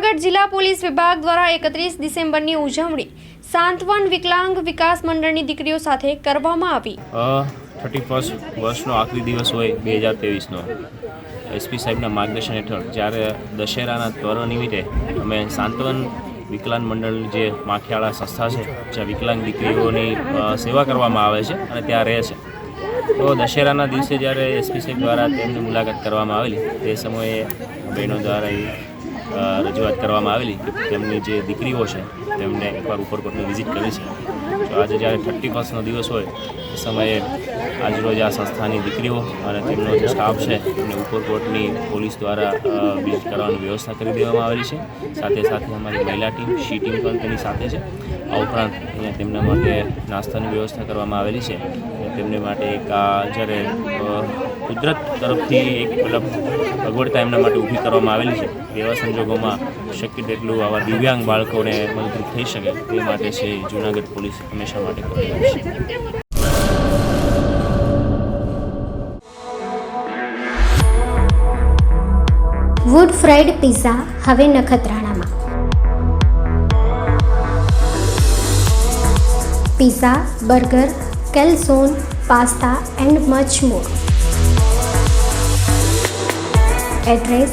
જૂનાગઢ જિલ્લા પોલીસ વિભાગ દ્વારા એકત્રીસ ડિસેમ્બરની ઉજવણી સાંત્વન વિકલાંગ વિકાસ મંડળની દીકરીઓ સાથે કરવામાં આવી. થર્ટી ફર્સ્ટ વર્ષનો આખરી દિવસ હોય બે હજાર ત્રેવીસનો. એસપી સાહેબના માર્ગદર્શન હેઠળ જ્યારે દશેરાના પર્વ નિમિત્તે અમે સાંત્વન વિકલાંગ મંડળ જે માખિયાળા સંસ્થા છે, જ્યાં વિકલાંગ દીકરીઓની સેવા કરવામાં આવે છે અને ત્યાં રહે છે. તો દશેરાના દિવસે જ્યારે એસપી સાહેબ દ્વારા તેમની મુલાકાત કરવામાં આવેલી, તે સમયે બહેનો દ્વારા એ રજૂઆત કરવામાં આવેલી કે તેમની જે દીકરીઓ છે, તેમને એકવાર ઉપરકોટની વિઝિટ કરી છે. તો આજે જ્યારે થર્ટી ફર્સ્ટનો દિવસ હોય, એ સમયે આજરોજ આ સંસ્થાની દીકરીઓ અને તેમનો જે સ્ટાફ છે, એમને ઉપરકોટની પોલીસ દ્વારા વિઝિટ કરવાની વ્યવસ્થા કરી દેવામાં આવેલી છે. સાથે સાથે અમારી મહિલા ટીમ શી ટીમ પણ તેની સાથે છે. આ ઉપરાંત અહીંયા તેમના માટે નાસ્તાની વ્યવસ્થા કરવામાં આવેલી છે. તેમને માટે એક આ જ્યારે કુદરત તરફથી એક મતલબ અગવડતા એમના માટે ઊભી કરવામાં આવેલી છે. એવા સંજોગોમાં શક્ય તેટલું આવા દિવ્યાંગ બાળકોને મદદરૂપ થઈ શકે તે માટે છે જૂનાગઢ પોલીસ હંમેશા માટે કરેલું છે. વુડ ફ્રાઈડ પિઝા હવે નખત્રાણામાં. Pizza burger calzone pasta and much more address